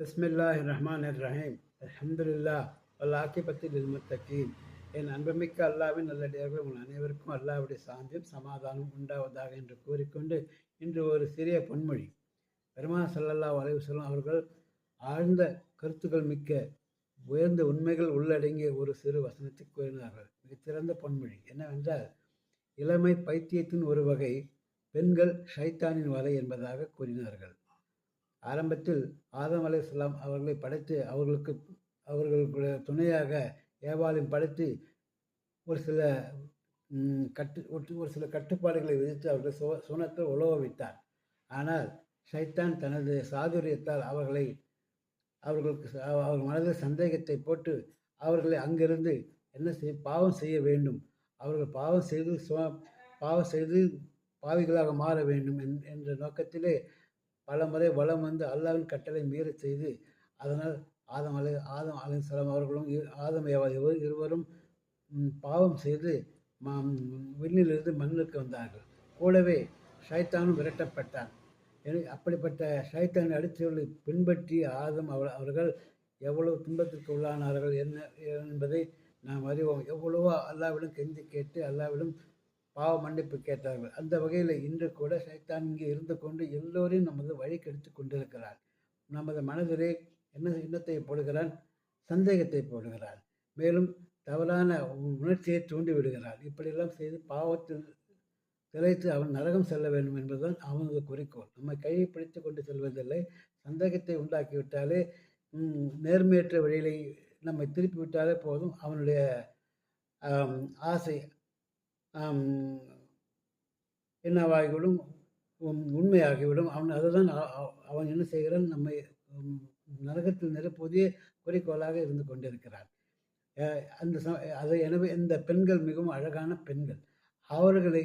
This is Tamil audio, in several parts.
பிஸ்மில்லாஹ் ரஹ்மான் ரஹீம் அல்ஹம்துலில்லா பத்தி இல்முத்தகீன் என் அன்புமிக்க அல்லாவின் நல்லடியார்கள் உங்கள் அனைவருக்கும் அல்லாவுடைய சாந்தியும் சமாதானம் உண்டாவதாக என்று கூறிக்கொண்டு இன்று ஒரு சிறிய பொன்மொழி. பெருமா சல்லல்லா வலைவசலம் அவர்கள் ஆழ்ந்த கருத்துக்கள் மிக்க உயர்ந்த உண்மைகள் உள்ளடங்கிய ஒரு சிறு வசனத்தை கூறினார்கள். மிகச்சிறந்த பொன்மொழி என்னவென்றால் இளமை பைத்தியத்தின் ஒரு வகை பெண்கள் ஷைத்தானின் வலை என்பதாக கூறினார்கள். ஆரம்பத்தில் ஆதம் அலையாம் அவர்களை படைத்து அவர்களுக்கு அவர்களுக்கு துணையாக ஏவாளையும் படைத்து ஒரு சில கட்டு ஒரு சில கட்டுப்பாடுகளை விதித்து அவர்கள் சோ சுனத்தை உழவ வைத்தார். ஆனால் ஷைத்தான் தனது சாதுரியத்தால் அவர்களை அவர்களுக்கு அவர் மனதில் சந்தேகத்தை போட்டு அவர்களை அங்கிருந்து என்ன செய் பாவம் செய்ய வேண்டும். அவர்கள் பாவம் செய்து பாவம் செய்து பாவிகளாக மாற வேண்டும் என்ற நோக்கத்திலே பல முறை வளம் வந்து அல்லாவின் கட்டளை மீறச் செய்து அதனால் ஆதம் அலை ஆதம் அலிசலாம் அவர்களும் ஆதம் இருவரும் பாவம் செய்து விண்ணிலிருந்து மண்ணுக்கு வந்தார்கள். கூடவே ஷைத்தானும் விரட்டப்பட்டான். அப்படிப்பட்ட ஷைத்தானை அடித்தவர்களை பின்பற்றி ஆதம் அவ அவர்கள் எவ்வளவு துன்பத்திற்கு உள்ளானார்கள் என்ன என்பதை நாம் அறிவோம். எவ்வளவோ அல்லாவிடம் கெஞ்சி கேட்டு அல்லாவிடம் பாவ மன்னிப்பு கேட்டார்கள் அந்த வகையில் இன்று கூட சைத்தான் இங்கே இருந்து கொண்டு எல்லோரையும் நமது வழி கெடுத்து கொண்டிருக்கிறார். நமது மனதிலே என்ன எண்ணத்தை போடுகிறான்? சந்தேகத்தை போடுகிறான். மேலும் தவறான உணர்ச்சியை தூண்டி விடுகிறான் இப்படியெல்லாம் செய்து பாவத்தில் திளைத்து அவன் நரகம் செல்ல வேண்டும் என்பதுதான் அவனது குறிக்கோள். நம்மை கையை பிடித்து கொண்டு செல்வதில்லை. சந்தேகத்தை உண்டாக்கிவிட்டாலே நேர்மையற்ற வழியிலை நம்மை திருப்பி விட்டாலே போதும். அவனுடைய ஆசை என்னவாகிவிடும் உண்மையாகிவிடும். அவன் அதுதான் அவன் என்ன செய்கிறான்? நம்மை நரகத்தில் நிரப்புவதே குறிக்கோளாக இருந்து கொண்டிருக்கிறான். அந்த ச அதை எனவே இந்த பெண்கள் மிகவும் அழகான பெண்கள். அவர்களை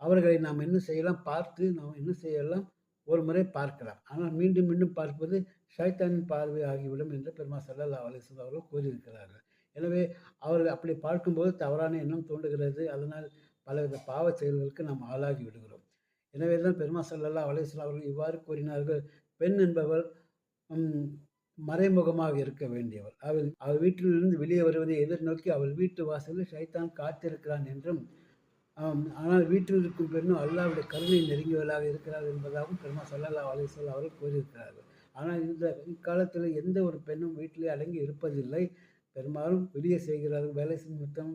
அவர்களை நாம் என்ன செய்யலாம்? பார்த்து நாம் என்ன செய்யலாம்? ஒரு முறை பார்க்கலாம். ஆனால் மீண்டும் மீண்டும் பார்ப்பது ஷைத்தானின் பார்வை ஆகிவிடும் என்று பெருமா சல்லா அலிஸ்லாம் அவர்கள் கூறியிருக்கிறார்கள். எனவே அவர்கள் அப்படி பார்க்கும்போது தவறான எண்ணம் தோன்றுகிறது. அதனால் பலவித பாவ செயல்களுக்கு நாம் ஆளாகி விடுகிறோம். எனவே தான் பெருமா சல்லா அலிஸ்லாம் அவர்கள் இவ்வாறு கூறினார்கள். பெண் என்பவர் மறைமுகமாக இருக்க வேண்டியவர். அவள் அவள் வீட்டிலிருந்து வெளியே வருவதை எதிர்நோக்கி அவள் வீட்டு வாசலில் ஷைத்தான் காத்திருக்கிறான் என்றும் ஆனால் வீட்டில் இருக்கும் பெண்ணும் அல்லாவுடைய கருணை நெருங்கியவளாக இருக்கிறார் என்பதாகவும் பெருமா சல்லல்லா அலிஸ்வல் அவர்கள் கூறியிருக்கிறார்கள். ஆனால் இந்த இக்காலத்தில் எந்த ஒரு பெண்ணும் வீட்டிலே அடங்கி இருப்பதில்லை. பெரும்பாலும் வெளியே செய்கிறார்கள். வேலை நிமித்தம்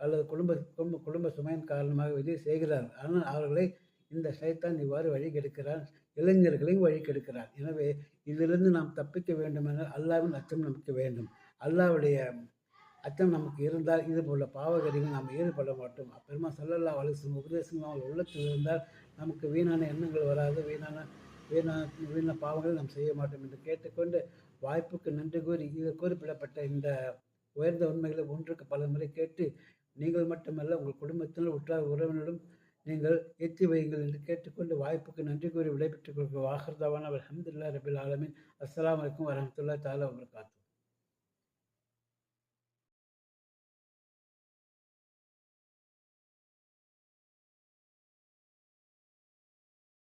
அல்லது குடும்ப குடும்ப குடும்ப சுமையின் காரணமாக வெளியே செய்கிறார்கள் ஆனால் அவர்களை இந்த சைத்தான் இவ்வாறு வழி கெடுக்கிறான். இளைஞர்களையும் வழி கெடுக்கிறான் எனவே இதிலிருந்து நாம் தப்பிக்க வேண்டுமென்றால் அல்லாவின் அச்சம் நமக்கு வேண்டும். அல்லாவுடைய அச்சம் நமக்கு இருந்தால் இது போல பாவகரிகள் நாம் ஈடுபட மாட்டோம். அப்பெருமா சல்லல்லா வலிசும் உபதேசம் அவள் உள்ளத்தில் இருந்தால் நமக்கு வீணான எண்ணங்கள் வராது. வீணான வீணா வீண பாவங்களை நாம் செய்ய மாட்டோம் என்று கேட்டுக்கொண்டு வாய்ப்புக்கு நன்றி கூறி இது குறிப்பிடப்பட்ட இந்த உயர்ந்த உண்மைகளை ஒன்றுக்கு பல முறை கேட்டு நீங்கள் மட்டுமல்ல உங்கள் குடும்பத்தினர் உற்றார் உறவினரும் நீங்கள் எத்தி வையுங்கள் என்று கேட்டுக்கொண்டு வாய்ப்புக்கு நன்றி கூறி விடைபெற்றுக் கொள்கிற வாகர்தாவான அலமதுல்லா ரபில் ஆலமின். அஸ்லாம் வலைக்கம் வரமத்துல்லா தாலா வபர்காத்து